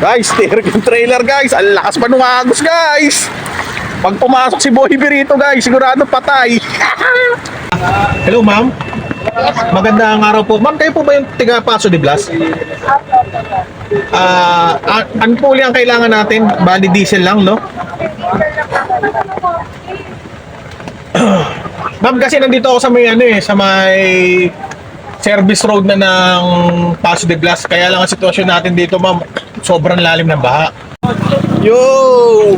guys, steering yung trailer guys. Ang lakas pa nung agos guys. Pag pumasok si Boy rito guys, sigurado patay. Hello ma'am. Magandang araw po. Ma'am, kayo po ba yung tiga Paso de Blas? Ah, uh, ano po ang kailangan natin? Bali diesel lang, no? Ma'am, kasi nandito ako sa may ano eh, sa may service road na ng Paso de Blas. Kaya lang ang sitwasyon natin dito, ma'am, sobrang lalim ng baha. Yo!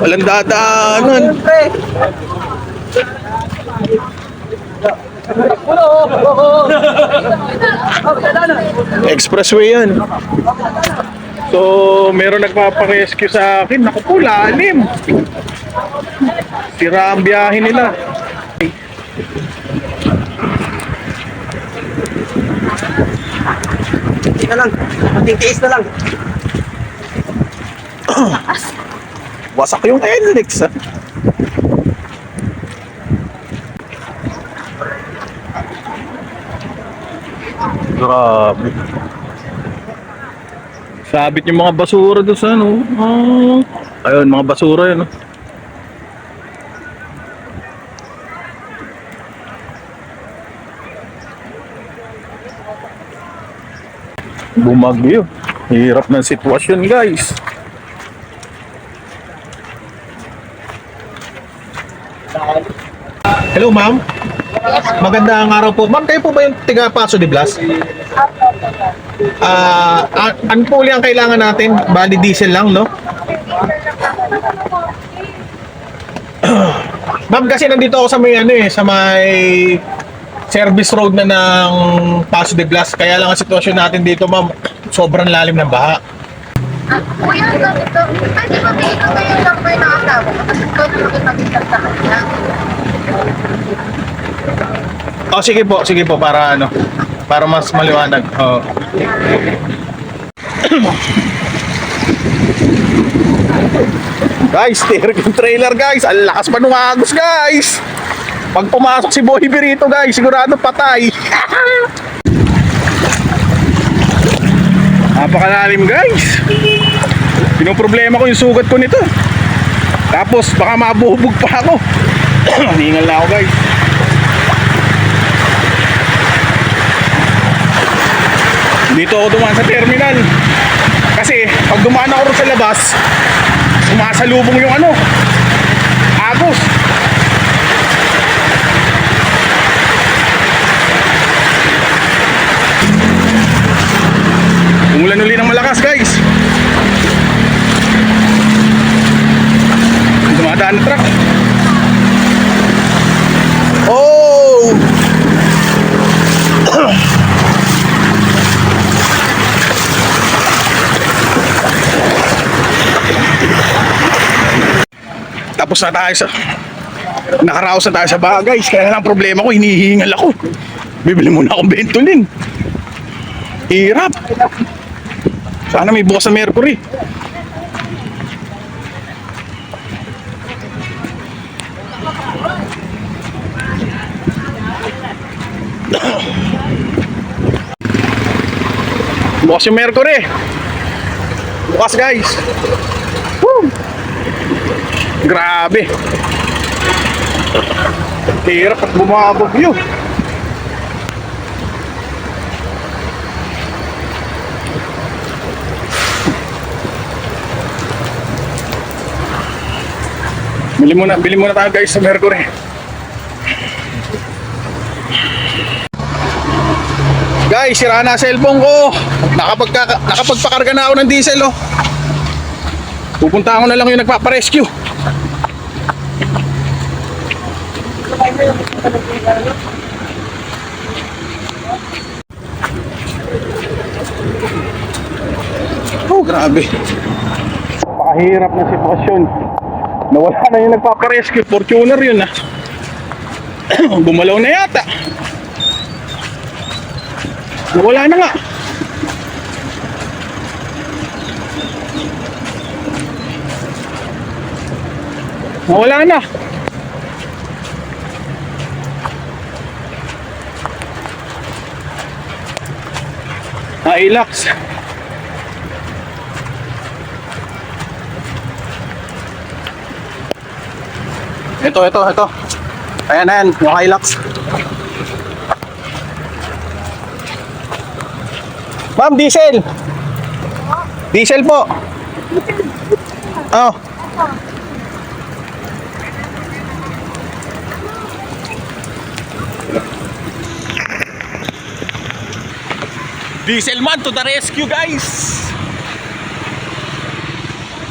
Walang dadaanan. Expressway yan. So, meron nagpaparescue sa akin. Naku po, lalim. Sira ang biyahe nila. Hindi na lang. Matitiis na lang. Wasak yung Enlix, ah. Grabe. Sabit yung mga basura doon sa ano. Ah. ayun, mga basura yun. ah. Bumagyo. Hirap ng sitwasyon, guys. Hello, ma'am. Magandang araw po. Ma'am, kayo po ba yung tiga Paso de Blas? Ah, uh, ano po ang kailangan natin? Bali diesel lang, no? Ma'am, kasi nandito ako sa may ano eh, sa may service road na ng Paso de Blas. Kaya lang ang sitwasyon natin dito, ma'am, sobrang lalim ng baha. Ah, kuya, ganito. Pwede ba bigyan ko yung number ng asawa ko? Kasi ikaw na makipag-isap sa kanya. Oh, sige po, sige po para ano, para mas maliwanag. Oh. guys, steering yung trailer guys. Ang lakas pa nung agos guys. Pag pumasok si Boy rito guys, sigurado patay. Napakalalim guys. Pinoproblema ko yung sugat ko nito. Tapos baka mabuhubog pa ako. Hingal na ako guys. Dito ako dumaan sa terminal. Kasi pag dumaan ako sa labas, sumasalubong yung ano, agos. Umulan uli ng malakas guys. Dumadaan na truck. Oh! Tapos na tayo sa nakaraos na tayo sa baha guys kaya lang ang problema ko hinihingal ako. Bibili muna akong Ventolin hirap. Sana may bukas sa Mercury. Bukas yung Mercury. Bukas guys. Woo! Grabe. Hirap at bumabog yun. Bili muna, bili muna tayo guys sa Mercury. Guys, sira na cellphone ko. Nakapagka, nakapagpakarga na ako ng diesel oh. Pupunta ako na lang yung nagpaparescue. Oh, grabe. Pakahirap na sitwasyon. Nawala na yung nagpaparescue. Fortuner yun ah. Bumalaw na yata. Nawala na nga. Wala na. Hilux. Ito, ito, ito. Ayan, ayan, yung Hilux. Ma'am, diesel. Diesel po. Oh. Diesel man to the rescue, guys.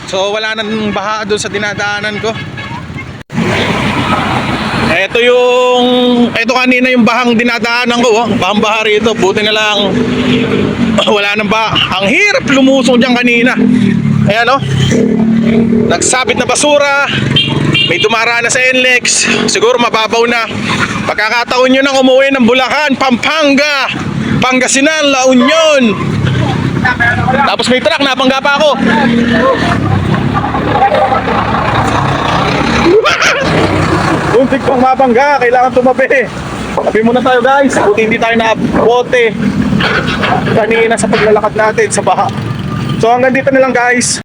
So wala nang baha doon sa dinadaanan ko. Ito yung ito kanina yung bahang dinadaanan ko, oh. bahang baha rito. Buti na lang wala nang ba. Ang hirap lumusong diyan kanina. Ayan oh. Nagsabit na basura. May dumara na sa NLEX. Siguro mababaw na. Pagkakataon nyo nang umuwi ng Bulacan, Pampanga, Pangasinan, La Union. Tapos may truck, napangga pa ako. Untik pang mabangga, kailangan tumabi. Tabi muna tayo guys. Buti hindi tayo nabote kanina sa paglalakad natin sa baha. So hanggang dito na lang guys.